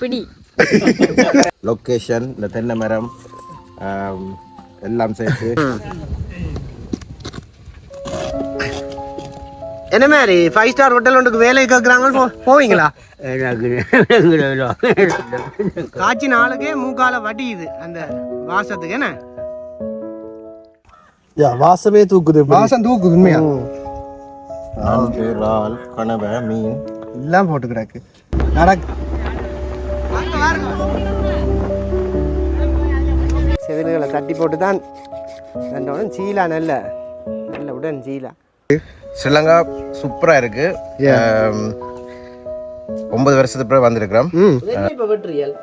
பிடி லொக்கேஷன் இந்த தென்னை மரம் எல்லாம் சேர்த்து. என்ன மாதிரி? ஃபைவ் ஸ்டார் ஹோட்டல் ஒன்றுக்கு வேலை கேட்குறாங்க போ போவீங்களா? காய்ச்சி நாளுக்கே மூக்கால வடியுது அந்த வாசத்துக்கு என்ன? வாசமே தூக்குது. வாசம் தூக்கு உண்மையா? நான்கு இறால் கனவை மீன். எல்லாம் போட்டு கிடக்கு. நடக்கு செதில்களை தட்டி போட்டு தான் ரெண்டோடும் சீலா நல்ல நல்ல உடன் சீலா. ஸ்ரீலங்கா சூப்பராக இருக்கு. ஒன்பது வருஷத்துக்கு பிறகு வந்திருக்கிறோம். இப்போ வெட்டுறியல்?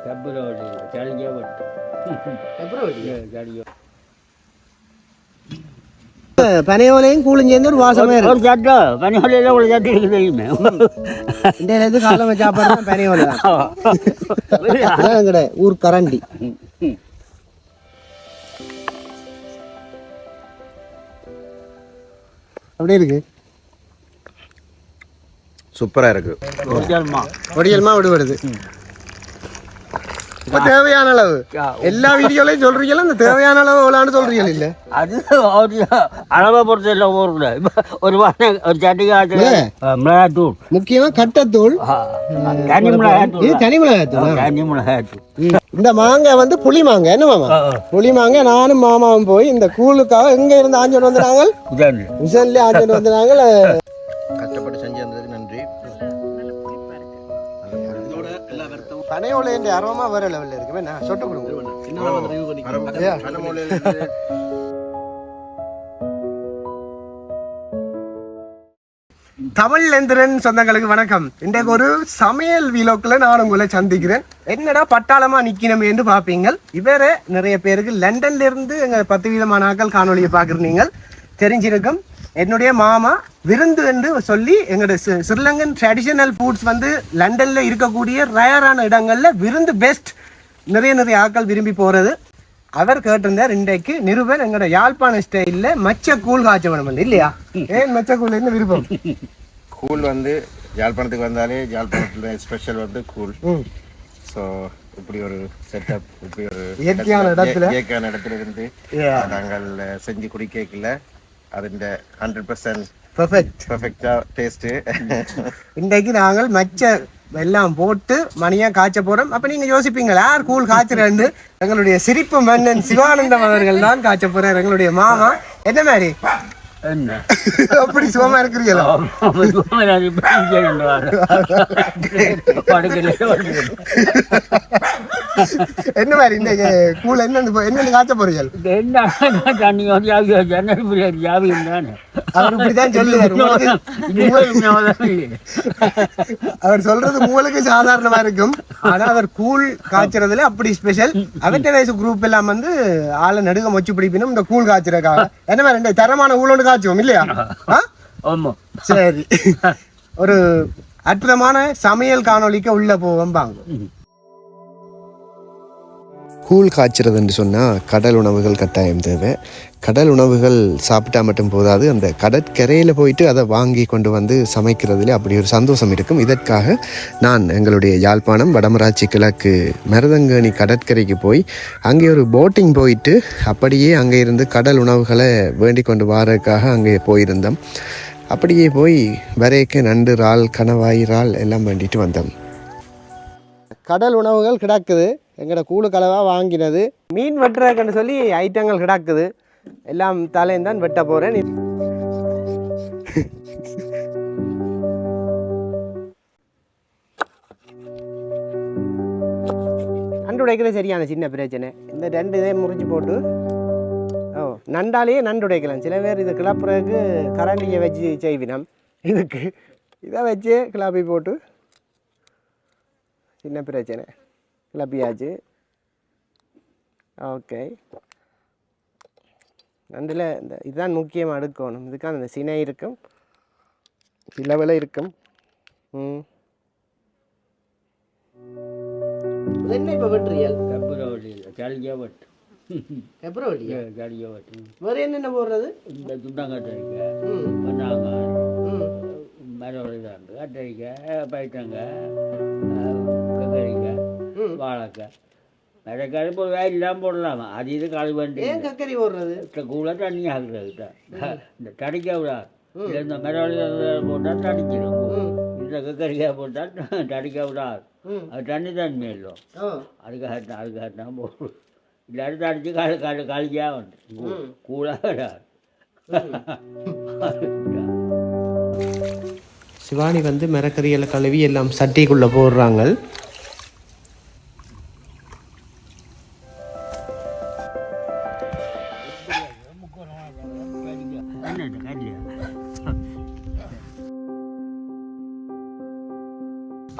பனையோலையும் கூழும் சேர்ந்து ஒரு வாசமே இருக்கு ஒரு சட்டை பனிமலையில் ஒரு சட்டை இருக்குது தெரியுமே இந்த இது காலம் சாப்பாடு பனையோலை தான் அதான் ஊர் கரண்டி அப்படியே இருக்கு சூப்பராக இருக்கு ஒடியல்மா விடுபடுது இப்ப தேவையான அளவு. எல்லா வீடியோலையும் சொல்றீங்களா? இந்த தேவையான அளவு எவ்வளோன்னு சொல்றீங்க இல்ல. அது ஒரு அளவை பொறுத்து இல்லை ஊருக்குள்ள ஒரு வாரம் ஒரு சட்டிக்கு ஆச்சு மிளகாத்தூள் முக்கியமா கட்டத்தூள். தனி மிளகாத்தூள் தனி மிளகாத்தூள் தனி மிளகாத்தூள் இந்த மாங்காய் வந்து புளி மாங்காய். என்ன மாமா? புளி மாங்காய். நானும் மாமாவும் போய் இந்த கூழுக்காக எங்க இருந்து ஆஞ்சோடு வந்துட்டாங்க? மிஷன்ல ஆஞ்சோடு வந்துட்டாங்க. கஷ்டப்பட்டு செஞ்சு பனையோலையின் அரோமா வேற லெவல்ல இருக்கு என்ன? சொட்டு கொடுங்க. தமிழ் எந்திரன் சொந்தங்களுக்கு வணக்கம். இன்றைக்கு ஒரு சமையல் வீலோக்கில் நான் உங்களை சந்திக்கிறேன். என்னடா பட்டாளமா நிக்கணுமே என்று பார்ப்பீங்க இவரே நிறைய பேருக்கு லண்டன்ல இருந்து எங்க பத்து விதமான ஆட்கள் காணொலியை பார்க்குறீங்க தெரிஞ்சிருக்கும். என்னுடைய மாமா விருந்து என்று சொல்லி எங்களோட ஸ்ரீலங்கன் ட்ரெடிஷனல் ஃபுட்ஸ் வந்து லண்டன்ல இருக்கக்கூடிய ரேரான இடங்கள்ல விருந்து பெஸ்ட் நிறைய நிறைய ஆட்கள் விரும்பி போறது. அவர் கேட்டிருந்தார் இன்றைக்கு நிருபர் எங்களோட யாழ்ப்பாண ஸ்டைல்ல மச்ச கூழ் காய்ச்ச வேணும் இல்லையா? ஏன் மச்ச கூழ் என்ன விருப்பம்? கூழ் வந்து யாழ்ப்பாணத்துக்கு வந்தாலே யாழ்ப்பாணத்தில் ஸ்பெஷல் வந்து கூழ். ஸோ இப்படி ஒரு செட்டப் இப்படி ஒரு இயற்கையான இடத்துல? இயற்கையான இடத்துல. இருந்து நாங்கள் செஞ்சு குடிக்கல அதிൻ്റെ ஹண்ட்ரட் பர்சன்ட் பெர்ஃபெக்ட் பர்ஃபெக்டாக டேஸ்ட்டு இன்றைக்கு நாங்கள் மச்ச எல்லாம் போட்டு மணியா காய்ச்ச போறோம் அப்ப நீங்க யோசிப்பீங்களா யார் கூழ் காய்ச்சறேன்னு எங்களுடைய சிரிப்பு மன்னன் சிவானந்தம் அவர்கள் தான் காய்ச்ச போறார் எங்களுடைய மாமா என்ன மாதிரி என்ன? அப்படி சுகமா இருக்கிறீங்களா? என்ன மாதிரி இந்த கூழ் என்ன என்ன காய்ச்ச போறீர்கள் என்ன தண்ணி வந்து ஜன்னல் பிரியாணி ஜாவி தானே அவர் இப்படிதான் சொல்லுவார். அவர் சொல்றது உங்களுக்கு சாதாரணமா இருக்கும். ஆனா அவர் கூழ் காய்ச்சறதுல அப்படி ஸ்பெஷல் வயசு குரூப் எல்லாம் வந்து ஆளை நடுக மொச்சு பிடிப்பினும் இந்த கூழ் காய்ச்சறக்காக என்ன ரெண்டு தரமான ஊழோடு காய்ச்சுவோம் இல்லையா? சரி. ஒரு அற்புதமான சமையல் காணொளிக்கு உள்ள போவோம் பாங்க. கூழ் காய்ச்சறதுன்னு சொன்னால் கடல் உணவுகள் கட்டாயம் தேவை. கடல் உணவுகள் சாப்பிட்டா மட்டும் போதாது. அந்த கடற்கரையில் போயிட்டு அதை வாங்கி கொண்டு வந்து சமைக்கிறதுல அப்படி ஒரு சந்தோஷம் இருக்கும். இதற்காக நான் எங்களுடைய யாழ்ப்பாணம் வடமராட்சி கிழக்கு மருதங்கேணி கடற்கரைக்கு போய் அங்கே ஒரு போட்டிங் போயிட்டு அப்படியே அங்கே இருந்து கடல் உணவுகளை வேண்டி கொண்டு வரதுக்காக அங்கே போயிருந்தோம். அப்படியே போய் வரைக்கு நண்டு இறால் கணவாய் இறால் எல்லாம் வேண்டிட்டு வந்தோம். கடல் உணவுகள் கிடக்குது. எங்களோட கூழு கலவாக வாங்கினது. மீன் வெட்டுறதுக்குன்னு சொல்லி ஐட்டங்கள் கிடக்குது. எல்லாம் தலையும் தான் வெட்ட போகிறேன் நண்டு உடைக்கிறது சரியான சின்ன பிரச்சனை. இந்த ரெண்டு இதே முறிச்சு போட்டு. ஓ நண்டாலேயே நண்டு உடைக்கலாம் சில பேர் இது கிளப்புறதுக்கு கரண்டியை வச்சு செய்வினம். இதுக்கு இதை வச்சு கிளப்பி போட்டு. சின்ன பிரச்சனை. கிளப்பியாச்சு ஓகே நண்டில் இந்த இதுதான் முக்கியமாக எடுக்கணும். இதுக்கான இந்த சினை இருக்கும். சிலவில் இருக்கும். ம். என்ன இப்போ வெட்டுறியல் ஜாலியாக வட்டு பிப்ரவரி ஜாலியாக வட்டு வேறு என்னென்ன போடுறது? இந்த துண்டங்கட்டை இருக்கு. ம். பண்ணாங்க ம். மரோட தான் வாழைக்காய் மழைக்காய் பொதுவாக எல்லாம் போடலாமா? அது இது கால் வேண்டி ஏன் கக்கரி போடுறது? கூட தண்ணி ஆகுறது இந்த தடிக்க விடாது இந்த மரவழி போட்டால் தடிச்சிடும். இந்த கக்கரிக்காய் போட்டால் தடிக்க விடாது அது தண்ணி தன்மை இல்லை அதுக்காக அதுக்காக தான் போடும் இல்லாட்டி தடிச்சு காலு காலு காலிக்காக வந்து. கூட விடாது சிவானி வந்து மரக்கறிகளை கழுவி எல்லாம் சட்டிக்குள்ளே போடுறாங்க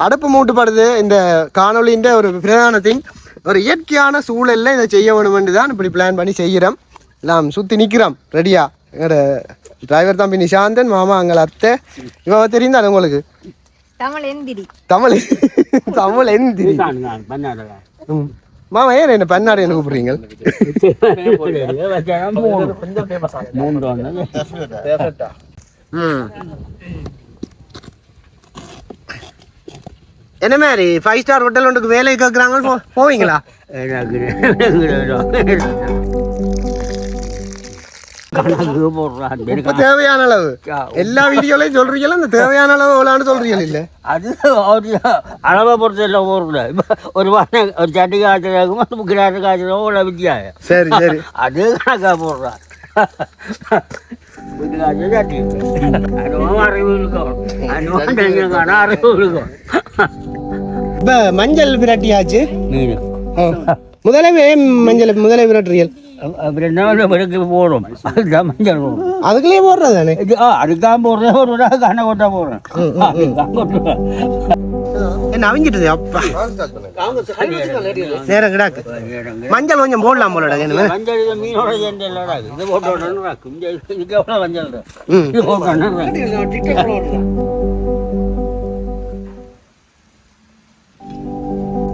அடுப்பு மூட்டுப்படுது. இந்த காணொளின்ற ஒரு பிரதான. ஒரு இயற்கையான சூழல்ல இதை செய்ய வேணுமென்று தான் இப்படி பிளான் பண்ணி செய்கிறோம். எல்லாம் சுற்றி நிற்கிறோம் ரெடியா எங்களோட டிரைவர் தம்பி நிஷாந்தன் மாமா அங்கே அத்தை. இவ தெரியும் தானே உங்களுக்கு? தமிழ் எந்திரி தமிழ் தமிழ் எந்திரி. மாமா ஏன் என்ன பன்னாடு என்ன கூப்பிடுறீங்க? ம். என்ன மாதிரி ஃபைவ் ஸ்டார் ஹோட்டல் ஒன்றுக்கு வேலை கேட்குறாங்க போவீங்களா? தேவையான அளவு. எல்லா வீடியோலையும் சொல்றீங்களா? இந்த தேவையான அளவு எவ்வளோன்னு சொல்றீங்க இல்ல? அது ஒரு அளவை பொறுத்து எல்லாம் இப்போ ஒரு வாரம் ஒரு சட்டி காய்ச்சலாகும் கிராட்டு காய்ச்சலும் உள்ள வித்தியாசம். சரி சரி. அது கணக்காக போடுறான் இப்போ மஞ்சள் விரட்டியாச்சு. முதலவே மஞ்சள் முதலே விரட்டுறீர்கள். பிறகு போடும் அதுதான் மஞ்சள் போடும் அதுக்குள்ளேயே போடுறது தானே இது ஆ அதுதான் போடுறேன் ஒரு விட கண்ணை கொட்டா போடுறேன் அவிஞ்சிட்டுது அப்பா நேரம் கிடாக்கு மஞ்சள் கொஞ்சம் போடலாம் போல என்ன மஞ்சள் மீனோட சேர்ந்து இது போட்டு மஞ்சள் இது.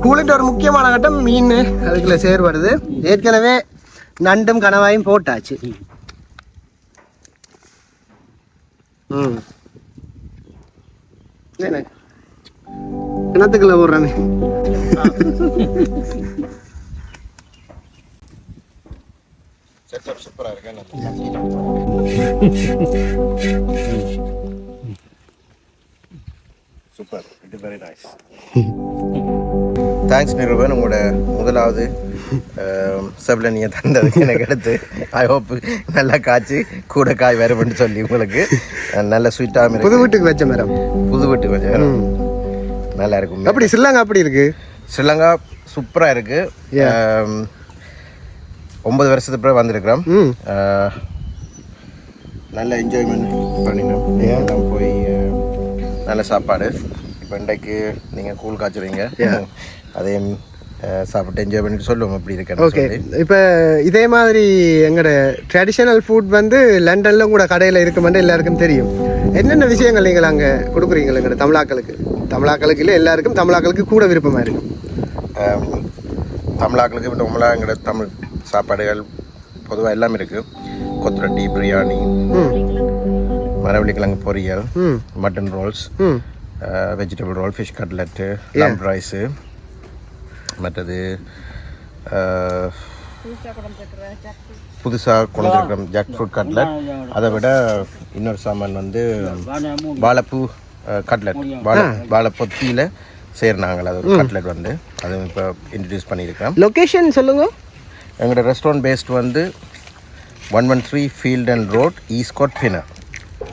கூலிட்டு ஒரு முக்கியமான கட்டம் மீன் அதுக்குள்ள சேர் வருது ஏற்கனவே நண்டும் கணவாயும் போட்டாச்சு. ம். என்ன? கிணத்துக்குள்ள போடுறானே. செட்டப் சூப்பராக இருக்கு? Super it very nice thanks Nirupan உங்களோட முதலாவது செவலனியை தந்ததுக்கு எனக்கு எடுத்து ஐ ஹோப் நல்லா காய்ச்சி கூட காய் வரும்னு சொல்லி உங்களுக்கு நல்ல ஸ்வீட்டாகவும் புது வீட்டுக்கு வச்ச மரம். புது வீட்டு கொஞ்சம் நல்லா இருக்கும் அப்படி சில்லாங்க அப்படி இருக்கு? ஸ்ரீலங்கா சூப்பராக இருக்கு. ஒன்பது வருஷத்துக்கு பிறகு வந்திருக்கிறோம். நல்ல என்ஜாய்மெண்ட் பண்ணினோம். எல்லாம் போய் நல்ல சாப்பாடு. இப்போ இன்றைக்கு நீங்கள் கூழ் காய்ச்சுறீங்க. அதையும் சாப்பிட்டு என்ஜாய் பண்ணிட்டு சொல்லுவோம் எப்படி இருக்குன்னு ஓகே இப்போ இதே மாதிரி எங்களோட ட்ரெடிஷனல் ஃபுட் வந்து லண்டன்ல கூட கடையில் இருக்குமென்று எல்லாருக்கும் தெரியும். என்னென்ன விஷயங்கள் நீங்கள் அங்கே கொடுக்குறீங்க எங்களோட தமிழாக்களுக்கு? தமிழாக்களுக்கு இல்லை எல்லாருக்கும் தமிழாக்களுக்கு கூட விருப்பமாக இருக்கும்? தமிழாக்களுக்கு இப்போ நம்மளாம் எங்களோட தமிழ் சாப்பாடுகள் பொதுவாக எல்லாம் இருக்குது கொத்துரட்டி பிரியாணி ம். மரவள்ளி கிழங்கு பொரியல் mutton rolls vegetable roll fish cutlet lamb rice மற்றது புதுசாக கொண்டு இருக்கிற ஜாக் ஃப்ரூட் கட்லெட் அதை விட இன்னொரு சாமான் வந்து வாழைப்பூ கட்லெட் வாழை வாழைப்பொத்தியில் சேர்னாங்களே அது ஒரு கட்லெட் வந்து. அதுவும் இப்போ இன்ட்ரடியூஸ் பண்ணியிருக்கிறோம். லொக்கேஷன் சொல்லுங்க. எங்களோட ரெஸ்டாரண்ட் பேஸ்ட் வந்து one one three field and road ஈஸ்கோட் பினர்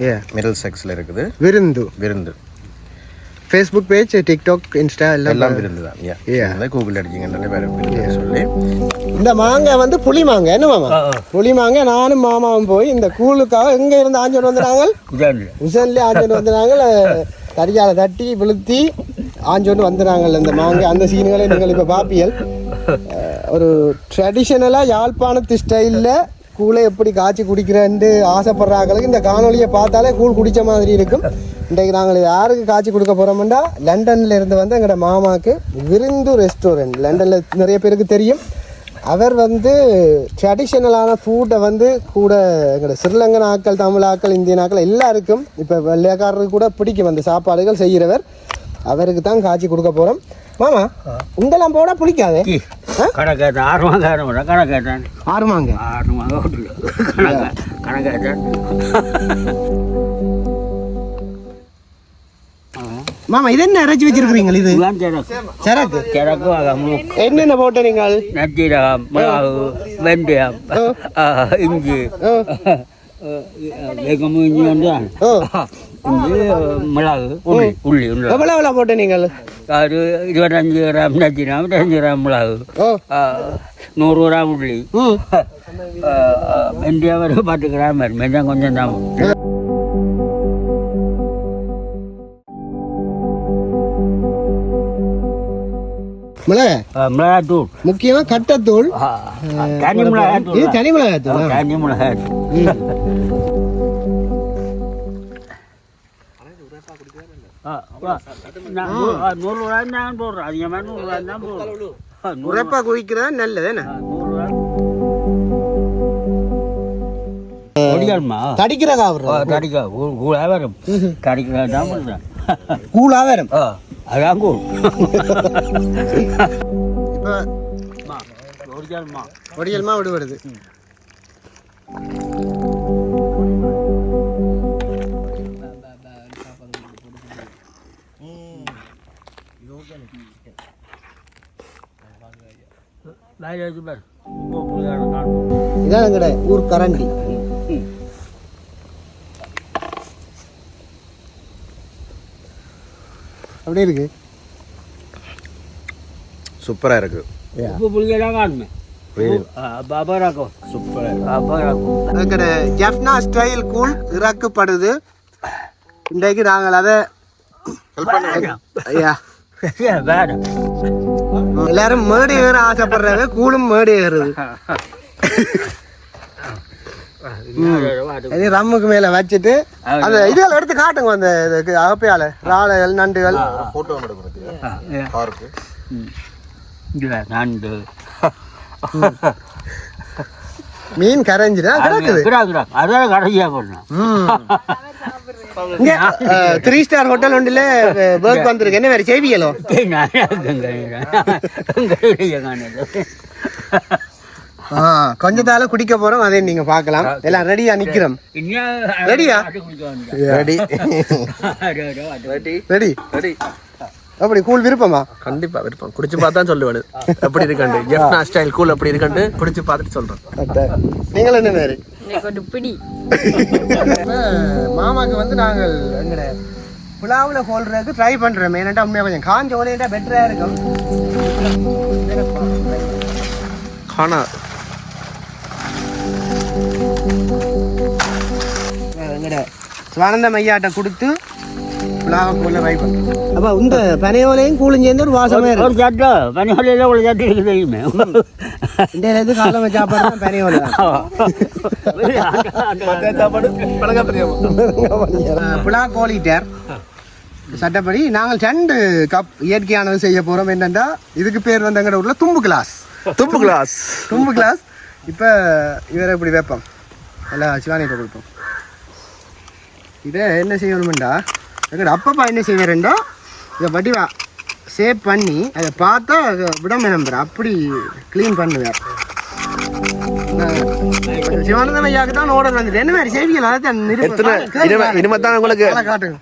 ஏ மிடில் செக்ஸில் இருக்குது. விருந்து. விருந்து. ஃபேஸ்புக் பேஜ் டிக்டாக் இன்ஸ்டா எல்லாம் எல்லாம் விருந்து தான் ஏன் கூகுள் அடிச்சிங்கனாலே வேறு சொல்லி. இந்த மாங்காய் வந்து புளி மாங்காய் என்ன மாமா? புளி மாங்காய் நானும் மாமாவும் போய் இந்த கூழுக்காக எங்க இருந்து ஆஞ்சோடு வந்துட்டாங்க இதான் மிஷன்லேயே ஆஞ்சோண்டு வந்துட்டாங்க தடியால தட்டி விழுத்தி ஆஞ்சோண்டு வந்துடுறாங்க இந்த மாங்காய் அந்த சீன்களை நீங்கள் இப்போ பார்ப்பீர்கள் ஒரு ட்ரெடிஷ்னலாக யாழ்ப்பாணத்து ஸ்டைலில் கூழை எப்படி காய்ச்சி குடிக்கிறேன்ட்டு ஆசைப்படுறாங்களுக்கு இந்த காணொலியை பார்த்தாலே கூழ் குடித்த மாதிரி இருக்கும். இன்றைக்கு நாங்கள் யாருக்கு காய்ச்சி கொடுக்க போகிறோம்னா லண்டன்ல இருந்து வந்து எங்களோட மாமாக்கு விருந்து ரெஸ்டாரண்ட் லண்டனில் நிறைய பேருக்கு தெரியும். அவர் வந்து ட்ரெடிஷ்னலான ஃபுட்டை வந்து கூட எங்களோட ஸ்ரீலங்கன் ஆக்கள் தமிழ் ஆக்கள் இந்தியன் ஆக்கள் எல்லாருக்கும் இப்போ வெள்ளையக்காரருக்கு கூட பிடிக்கும் அந்த சாப்பாடுகள் செய்கிறவர். அவருக்கு தான் காய்ச்சி கொடுக்க போகிறோம் மாமா உங்கெல்லாம் போட பிடிக்காதே கடை கேட்டேன் ஆறு மாங்க மாங்க மாங்க மாமா இது என்ன அரைச்சி வச்சிருக்கிறீங்க இது? சரக்கு. அகமும் என்னென்ன போட்ட நீங்கள்? நச்சீரகம் மிளகு வெந்தயம் ஆ, இஞ்சி. வேகமும் இஞ்சி வந்து இஞ்சி மிளகு உள்ளி உள்ளி உள்ள. எவ்வளோ எவ்வளோ போட்ட நீங்கள்? ஒரு இருபத்தஞ்சு கிராம் நச்சீரகம் இருபத்தஞ்சு கிராம் மிளகு. நூறு கிராம் உள்ளி. வெந்தயம் ஒரு பத்து கிராம் வரும். வெந்தயம் கொஞ்சம் தான். மிளகாய் ஆ, மிளகாத்தூள். முக்கியமாக கட்டத்தூள். தனி மிளகாத்தூள். இது தனி மிளகாய். தூள் தனி மிளகாத்தூள். நான் நூறு ரூபாய் தான் போடுறேன் அதிகமாக நூறு ரூபாய் தான் போடுறேன் உரைப்பா குடிக்கிறது நல்லது என்ன? ஆ, நூறு ரூபாய் ஒடியாள்மா தடிக்கிற காவரம் கடிக்க கூழா வரும் தான் பண்ணுறேன் கூழா வரும் ஆ. அதான் இப்போ ஒடியல்மா விடுபடுது இதான் எங்கட ஊர் கரண்டி அப்படி இருக்கு. சூப்பராக இருக்குது உப்பு புளியெல்லாம் காணுமே. சூப்பர் ஸ்டைல் கூழ் இறக்கப்படுது. இன்றைக்கு நாங்கள் அதை ஐயா வேற. எல்லாரும் மேடு ஏற ஆசைப்படுறாங்க. கூழும் மேடு ஏறுது. இது ரம்முக்கு மேல வச்சுட்டு அந்த இதுகள் எடுத்து காட்டுங்க அந்த இதுக்கு அகப்பையால. ராளைகள் நண்டுகள். ஃபோட்டோ எடுக்கிறது நண்டு. மீன் கரைஞ்சிடா கிடக்குது. கிடா கிடா அதான் போடணும். இங்க த்ரீ ஸ்டார் ஹோட்டல் ஒன்றில் ஒர்க் வந்திருக்கு. என்ன வேறு செய்வியலோ கொஞ்சத்தால குடிக்க போறோம் அதை நீங்க பார்க்கலாம். எல்லாம் ரெடியா நிக்கிறோம். ரெடியா? ரெடி ரெடி ரெடி அப்படி கூழ் விருப்பமா? கண்டிப்பா விருப்பம். குடிச்சு பார்த்தா சொல்லுவேன் எப்படி இருக்கண்டு ஜெஃப்னா ஸ்டைல் கூல் எப்படி இருக்கண்டு குடிச்சு பார்த்துட்டு சொல்றேன் நீங்கள் என்ன வேறு ஒரு பிடி. மாமாக்கு வந்து நாங்கள் எங்கட புலாவில் போடுறதுக்கு ட்ரை பண்ணுறோம் ஏன்னாட்டா உண்மையாக கொஞ்சம் காஞ்ச உடனே பெட்டராக இருக்கும். காணா. எங்கட சிவானந்தம் ஐயாட்ட கொடுத்து புலாவை போல ட்ரை பண்ணுறோம் அப்போ இந்த பனையோலையும் கூழும் சேர்ந்து ஒரு வாசமே ஒரு சட்டை. பனிமலையில் ஒரு சட்டை இருக்கு தெரியுமே. இந்த இது காலம் சாப்பாடு பனையோலை புலா கோலிட்டர் சட்டப்படி நாங்கள் ரெண்டு கப் இயற்கையானது செய்ய போகிறோம் என்னென்னா இதுக்கு பேர் வந்து எங்கட ஊரில் தும்பு கிளாஸ். தும்பு கிளாஸ். தும்பு கிளாஸ். இப்போ இவரை இப்படி வைப்போம். எல்லாம் சிவானிகிட்ட கொடுப்போம். இதை என்ன செய்யணுமெண்டா? எங்கட அப்பப்பா என்ன செய்வாருண்டா இதை வடிவா சேவ் பண்ணி அதை பார்த்தா விடாம நம்புற அப்படி க்ளீன் பண்ணுவார் சிவானந்தம் ஐயாவுக்கு தான் ஓடர் வந்துட்டு என்ன மாதிரி செய்வியல் அதை தான் இனிமே உங்களுக்கு காட்டுங்க.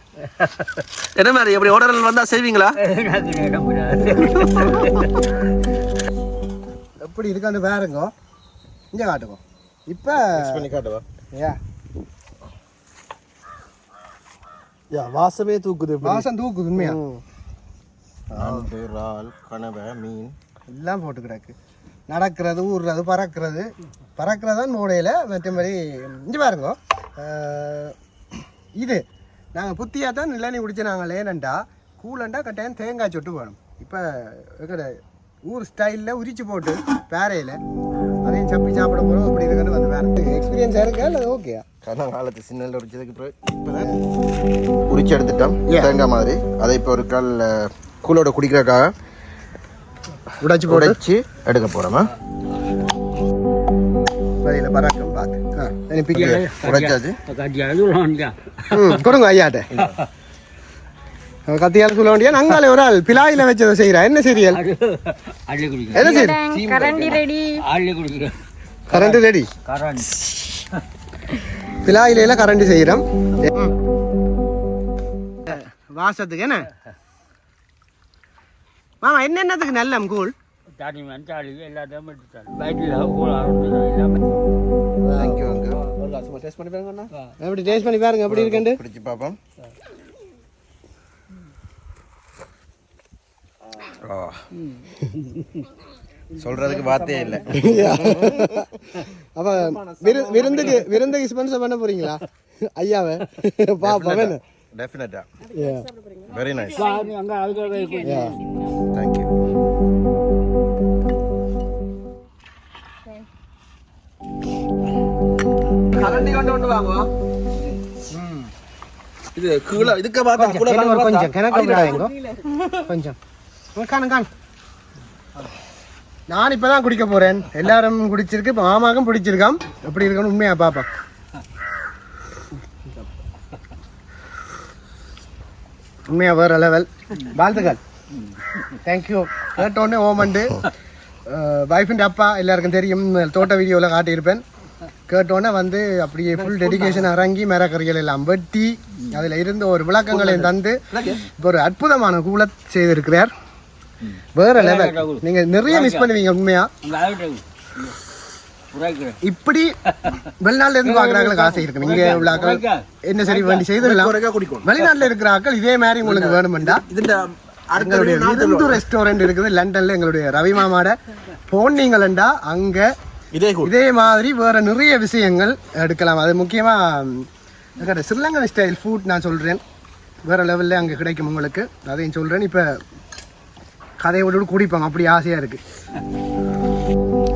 என்ன மாதிரி எப்படி ஓடரல் வந்தா செய்வீங்களா? எப்படி இருக்கான்னு பாருங்க இங்கே காட்டுங்க. இப்போ பண்ணி காட்டுவா? யா யா வாசமே தூக்குது வாசம் தூக்குது உண்மையா? நண்டு இறால் கனவை மீன். எல்லாம் போட்டு கிடக்கு. நடக்கிறது ஊறுறது பறக்கிறது. பறக்கிறது தான் மூடையில் மற்றபடி இங்கே பாருங்க. இது. நாங்கள் புத்தியாக தான் நிலனி குடிச்சு நாங்கள் ஏனண்டா கூலண்டா கட்டாயம் தேங்காய் சொட்டு வேணும் இப்போ எங்கட ஊர் ஸ்டைலில் உரிச்சு போட்டு பேரையில் அதையும் சப்பி சாப்பிட போகிறோம் அப்படி இருக்குன்னு வந்து வேறு எக்ஸ்பீரியன்ஸ் இருக்கா இல்லை ஓகேயா கண்ணா காலத்து சின்னல் உரிச்சதுக்கு பிறகு இப்போதான் உரிச்சு எடுத்துட்டோம் தேங்காய் மாதிரி. அதை இப்போ ஒரு கால் கூலோட குடிக்கிறதுக்காக உடைச்சு உடைச்சு எடுக்க போகிறோமா வழியில பறக்கும் பார்த்து பிக்க உடைச்சாச்சு. கொடுங்க ஐயாட்ட. கத்தியால் சொல்ல வேண்டிய நங்காலே ஒரு ஆள் பிலாயில வச்சதை செய்யறா என்ன சீரியல்? என்ன கரண்டி ரெடி. கரண்ட் ரெடி. கரண்ட் பிலாயில கரண்ட் செய்யறோம். வாசத்துக்கு என்ன? மாமா என்னென்னதுக்கு நல்ல கூழ்? தனி மஞ்சாளி எல்லாத்தையும் டேஸ்ட் பண்ணி பாருங்க எப்படி டேஸ்ட் பண்ணி பாருங்க எப்படி இருக்குண்டு பிடிச்சி பார்ப்போம். ஆ. சொல்றதுக்கு வார்த்தையே இல்லை. அப்ப விரு- விருந்துக்கு விருந்துக்கு ஸ்பான்சர் பண்ண போறீங்களா? ஐயாவை? பாப்பா வேணும் டெஃபினட்டா வெரி நைஸ் அங்கே அதுக்கு தேங்க்யூ கரண்டி கொண்டு கொண்டு வாங்க இது கீழே இதுக்கு பார்த்தா கீழே கொஞ்சம் கொஞ்சம். கிணக்கு கொஞ்சம். காணும் காணும் நான் இப்பதான் குடிக்க போறேன். எல்லாரும் குடிச்சிருக்கு இப்ப மாமாக்கும் பிடிச்சிருக்காம். எப்படி இருக்குன்னு உண்மையா பாப்பா உண்மையா வேற லெவல் வாழ்த்துக்கள். தேங்க்யூ கேட்டோடனே ஓமண்டு வைஃபின் அப்பா எல்லாருக்கும் தெரியும். தோட்ட வீடியோவில் காட்டியிருப்பேன். கேட்டோன்னே வந்து அப்படியே ஃபுல் டெடிகேஷன் இறங்கி மரக்கறிகள் எல்லாம் வெட்டி அதில் இருந்த ஒரு விளக்கங்களையும் தந்து இப்போ ஒரு அற்புதமான கூல செய்திருக்கிறார். வேற லெவல் நீங்க நிறைய மிஸ் பண்ணுவீங்க உண்மையா? இப்படி வெளிநாட்டுல இருந்து பாக்குறாங்களுக்கு ஆசை இருக்கு. இங்க உள்ள ஆக்கள் என்ன சரி வேண்டி செய்திடலாம். வெளிநாட்டுல இருக்கிற ஆக்கள் இதே மாதிரி உங்களுக்கு வேணுமெண்டா? எங்களுடைய ரெஸ்டாரண்ட் இருக்குது லண்டன்ல எங்களுடைய ரவி மாமாட. போனீங்களா அங்க இதே மாதிரி வேற நிறைய விஷயங்கள் எடுக்கலாம். அது முக்கியமா ஸ்ரீலங்கன் ஸ்டைல் ஃபுட் நான் சொல்றேன். வேற லெவல்ல அங்க கிடைக்கும் உங்களுக்கு. அதையும் சொல்றேன். இப்ப கதையோடு குடிப்பாங்க. அப்படி ஆசையா இருக்கு.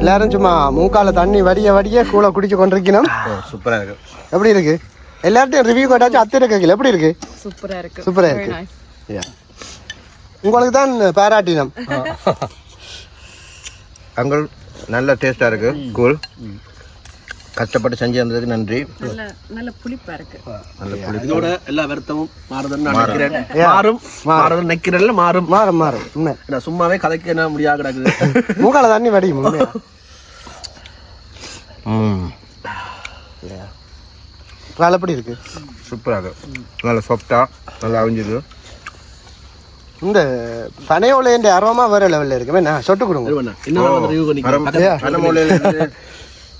எல்லாரும் சும்மா மூக்கால தண்ணி வடிய வடிய கூட குடிச்சு கொண்டிருக்கணும். சூப்பராக இருக்கு. எப்படி இருக்கு? எல்லார்ட்டையும் ரிவ்யூ கேட்டாச்சும் அத்தை இருக்கல எப்படி இருக்கு? சூப்பரா இருக்கு. சூப்பரா இருக்கு. Yeah. உங்களுக்கு தான் பாராட்டினம். அங்கே நல்ல டேஸ்டாக இருக்கு கூல் கஷ்டப்பட்டு செஞ்சு தந்ததுக்கு நன்றி. நல்ல நல்ல புளிப்பா இருக்கு. நல்ல புளி இதோட எல்லா வருத்தமும் மாறுதுன்னு நான் நினைக்கிறேன். மாறும் மாறுதுன்னு நினைக்கிறேன்ல மாறும். மாறும் மாறும். உண்மை. நான் சும்மாவே கதைக்க என்ன முடியாது கிடக்குது. மூக்கால தண்ணி வடியும் ம். எப்படி இருக்கு? சூப்பராக இருக்கு. நல்ல சாஃப்டாக நல்லா அவிஞ்சுது. இந்த பனையோலையின் அரோமா வேற லெவல்ல இருக்கு. என்ன? சொட்டு கொடுங்க.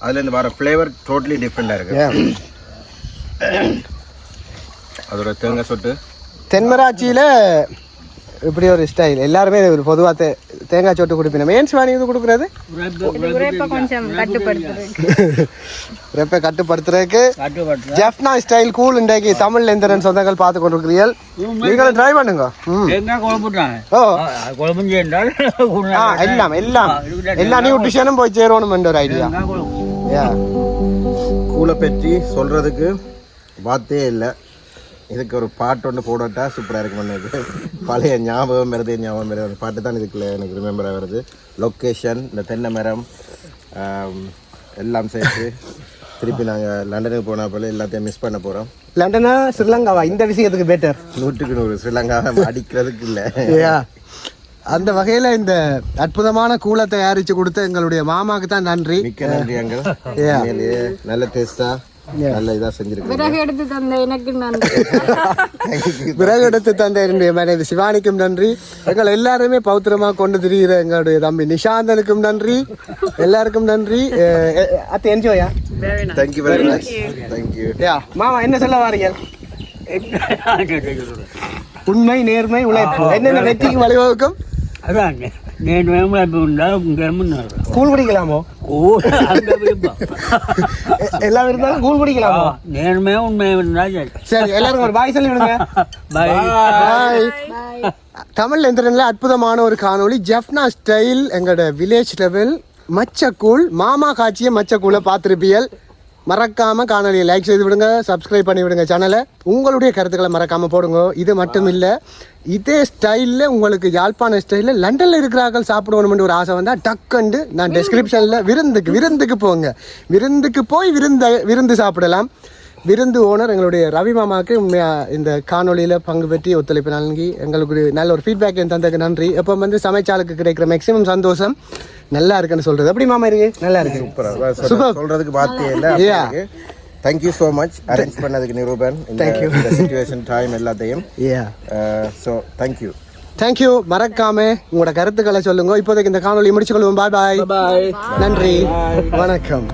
அதுலேருந்து வர ஃப்ளேவர் டோட்டலி டிஃப்ரெண்டாக இருக்கு. Yeah. அதோட தேங்காய் சொட்டு. தென்மராட்சியில இப்படி ஒரு ஸ்டைல் எல்லாருமே ஒரு பொதுவா தே- தேங்காய் சொட்டு குடிப்பினோம் ஏன் சிவானி இது கொடுக்குறது? ரெப்பை கட்டுப்படுத்துறதுக்கு. ஜெஃப்னா ஸ்டைல் கூல் இன்றைக்கு தமிழ் எந்திரன் சொந்தங்கள் பார்த்து கொண்டிருக்கிறீர்கள். நீங்களும் ட்ரை பண்ணுங்க. ஓ. குழம்பு என்றால் ஆ எல்லாம் எல்லாம். எல்லா நியூட்ரிஷனும் போய் சேரணும் என்ற ஒரு ஐடியா யா கூலை பற்றி சொல்கிறதுக்கு வார்த்தையே இல்லை. இதுக்கு ஒரு பாட்டு ஒன்று போடட்டா? சூப்பராக இருக்கும் எனக்கு பழைய ஞாபகம் வருது ஞாபகம் வருது. அந்த பாட்டு தான் இதுக்குள்ள எனக்கு ரிமெம்பர் வருது. லொக்கேஷன் இந்த தென்னை மரம் எல்லாம் சேர்த்து திருப்பி நாங்கள் லண்டனுக்கு போன போல எல்லாத்தையும் மிஸ் பண்ண போகிறோம் லண்டனா ஸ்ரீலங்காவா? இந்த விஷயத்துக்கு பெட்டர் நூற்றுக்கு நூறு ஸ்ரீலங்கா அடிக்கிறதுக்கு இல்லை. அந்த வகையில இந்த அற்புதமான கூலை தயாரிச்சு கொடுத்த எங்களுடைய மாமாக்கு தான் நன்றி. மிக்க நன்றி அங்கே Yeah. உண்மையிலேயே நல்ல டேஸ்ட்டாக நல்ல இதாக செஞ்சுருக்கீங்க விறகு எடுத்து தந்த எனக்கு நன்றி. விறகு எடுத்து தந்த என்னுடைய மனைவி சிவானிக்கும் நன்றி. எங்கள் எல்லாருமே பௌத்திரமா கொண்டு திரிகிற எங்களுடைய தம்பி நிஷாந்தனுக்கும் நன்றி. எல்லாருக்கும் நன்றி. அஹ் அஹ் அத்தை என்ஜோயா thank you very much thank you yeah மாமா என்ன சொல்ல வாரீங்க? உண்மை நேர்மை உழைப்பு. என்னென்ன வெற்றிக்கு வழிவகுக்கும்? அதான் முன்னாள் கூழ் குடிக்கலாமோ? விருப்பம் எல்லாம் இருந்தாலும் கூழ் குடிக்கலாமோ? இருந்தால் சரி. சரி எல்லாரும் ஒரு பாய் சொல்லி விடுங்க. பாய். பாய். தமிழ் எந்திரன்ல அற்புதமான ஒரு காணொளி ஜெஃப்னா ஸ்டைல் எங்களோட வில்லேஜ் லெவல் மச்சக்கூழ் மாமா காட்சிய மச்சக்கூழை பார்த்துருப்பியல் மறக்காமல் காணொலியை லைக் செய்து விடுங்க சப்ஸ்கிரைப் பண்ணி விடுங்க சேனலை உங்களுடைய கருத்துக்களை மறக்காமல் போடுங்க. இது மட்டும் இல்லை இதே ஸ்டைலில் உங்களுக்கு யாழ்ப்பாண ஸ்டைலில் லண்டனில் இருக்கிறார்கள் சாப்பிடணும்னு ஒரு ஆசை வந்தால் டக்குண்டு நான் டெஸ்கிரிப்ஷனில் விருந்துக்கு விருந்துக்கு போங்க. விருந்துக்கு போய் விருந்த விருந்து சாப்பிடலாம். விருந்து ஓனர் எங்களுடைய ரவி மாமாவுக்கு உண்மையாக இந்த காணொளியில் பங்கு பெற்றி ஒத்துழைப்பு நல்கி எங்களுக்கு ஒரு நல்ல ஒரு ஃபீட்பேக் தந்ததுக்கு நன்றி. எப்போ வந்து சமைச்சாளுக்கு கிடைக்கிற மேக்ஸிமம் சந்தோஷம் நல்லா இருக்குன்னு சொல்றது. எப்படி மாமா இருக்கு? நல்லா இருக்கு. சூப்பர் சொல்றதுக்கு வார்த்தையே இல்லை. Yeah. Thank you so much arrange பண்ணதுக்கு நிரூபன். இந்த சுச்சுவேஷன் டைம் எல்லாத்தையும். ஏ ஸோ தேங்க்யூ தேங்க்யூ மறக்காம உங்களோட கருத்துக்களை சொல்லுங்க. இப்போதைக்கு இந்த காணொளி முடிச்சுக்கொள்வோம். பாய் பாய் பாய் நன்றி வணக்கம்.